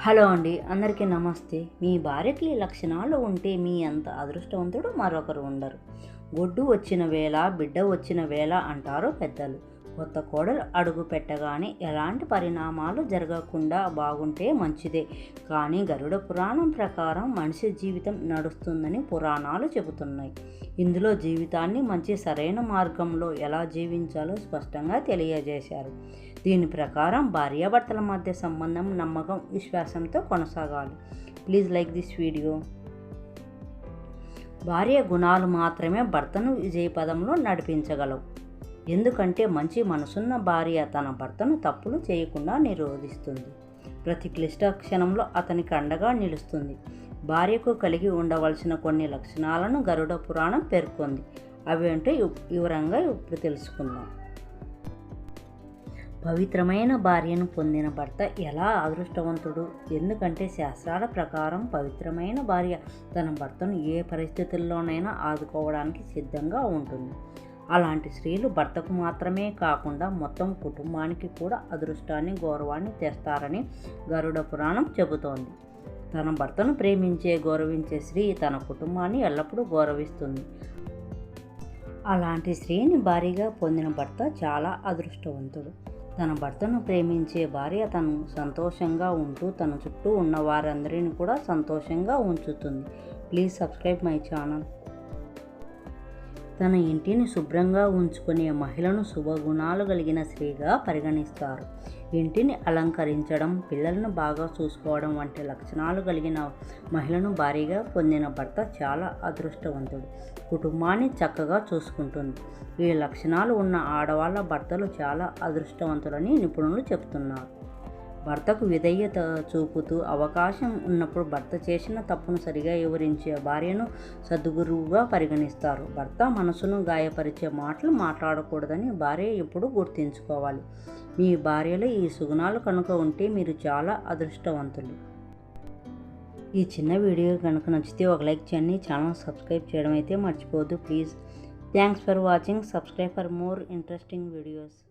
Hello అండి అందరికీ నమస్తే. మీ భార్యకి ఈ లక్షణాలు ఉంటే మీ అంత అదృష్టవంతుడు మరొకరు ఉండరు. గొడ్డు వచ్చిన వేళ బిడ్డ వచ్చిన వేళ అంటారు పెద్దలు. కొత్త కోడలు అడుగు పెట్టగానే ఎలాంటి పరిణామాలు జరగకుండా బాగుంటే మంచిదే. కానీ గరుడ పురాణం ప్రకారం మనిషి జీవితం నడుస్తుందని పురాణాలు చెబుతున్నాయి. ఇందులో జీవితాన్ని మంచి సరైన మార్గంలో ఎలా జీవించాలో స్పష్టంగా తెలియజేశారు. దీని ప్రకారం భార్యాభర్తల మధ్య సంబంధం నమ్మకం విశ్వాసంతో కొనసాగాలి. Please like this video. భార్య గుణాలు మాత్రమే భర్తను విజయపదంలో నడిపించగలవు. ఎందుకంటే మంచి మనసున్న భార్య తన భర్తను తప్పులు చేయకుండా నిరోధిస్తుంది. ప్రతి క్లిష్ట క్షణంలో అతనికి అండగా నిలుస్తుంది. భార్యకు కలిగి ఉండవలసిన కొన్ని లక్షణాలను గరుడ పురాణం పేర్కొంది. అవి అంటే వివరంగా ఇప్పుడు తెలుసుకుందాం. పవిత్రమైన భార్యను పొందిన భర్త ఎలా అదృష్టవంతుడు? ఎందుకంటే శాస్త్రాల ప్రకారం పవిత్రమైన భార్య తన భర్తను ఏ పరిస్థితుల్లోనైనా ఆదుకోవడానికి సిద్ధంగా ఉంటుంది. అలాంటి స్త్రీలు భర్తకు మాత్రమే కాకుండా మొత్తం కుటుంబానికి కూడా అదృష్టాన్ని గౌరవాన్ని తెస్తారని గరుడ పురాణం చెబుతోంది. తన భర్తను ప్రేమించే గౌరవించే స్త్రీ తన కుటుంబాన్ని ఎల్లప్పుడూ గౌరవిస్తుంది. అలాంటి స్త్రీని భారీగా పొందిన భర్త చాలా అదృష్టవంతుడు. తన భర్తను ప్రేమించే భార్య తను సంతోషంగా ఉంటూ తన చుట్టూ ఉన్న వారందరిని కూడా సంతోషంగా ఉంచుతుంది. Please subscribe my channel. తన ఇంటిని శుభ్రంగా ఉంచుకునే మహిళను శుభగుణాలు కలిగిన స్త్రీగా పరిగణిస్తారు. ఇంటిని అలంకరించడం పిల్లలను బాగా చూసుకోవడం వంటి లక్షణాలు కలిగిన మహిళను భారీగా పొందిన భర్త చాలా అదృష్టవంతుడు. కుటుంబాన్ని చక్కగా చూసుకుంటుంది. ఈ లక్షణాలు ఉన్న ఆడవాళ్ళ భర్తలు చాలా అదృష్టవంతులని నిపుణులు చెబుతున్నారు భర్తకు విధేయత చూపుతూ అవకాశం ఉన్నప్పుడు భర్త చేసిన తప్పును సరిగా వివరించే భార్యను సద్గురువుగా పరిగణిస్తారు. భర్త మనసును గాయపరిచే మాటలు మాట్లాడకూడదని భార్య ఎప్పుడు గుర్తుంచుకోవాలి. మీ భార్యలో ఈ సుగుణాలు కనుక ఉంటే మీరు చాలా అదృష్టవంతులు. ఈ చిన్న వీడియో కనుక నచ్చితే ఒక లైక్ చేయండి. ఛానల్ సబ్స్క్రైబ్ చేయడం అయితే మర్చిపోవద్దు. Please. Thanks for watching. Subscribe for more interesting videos.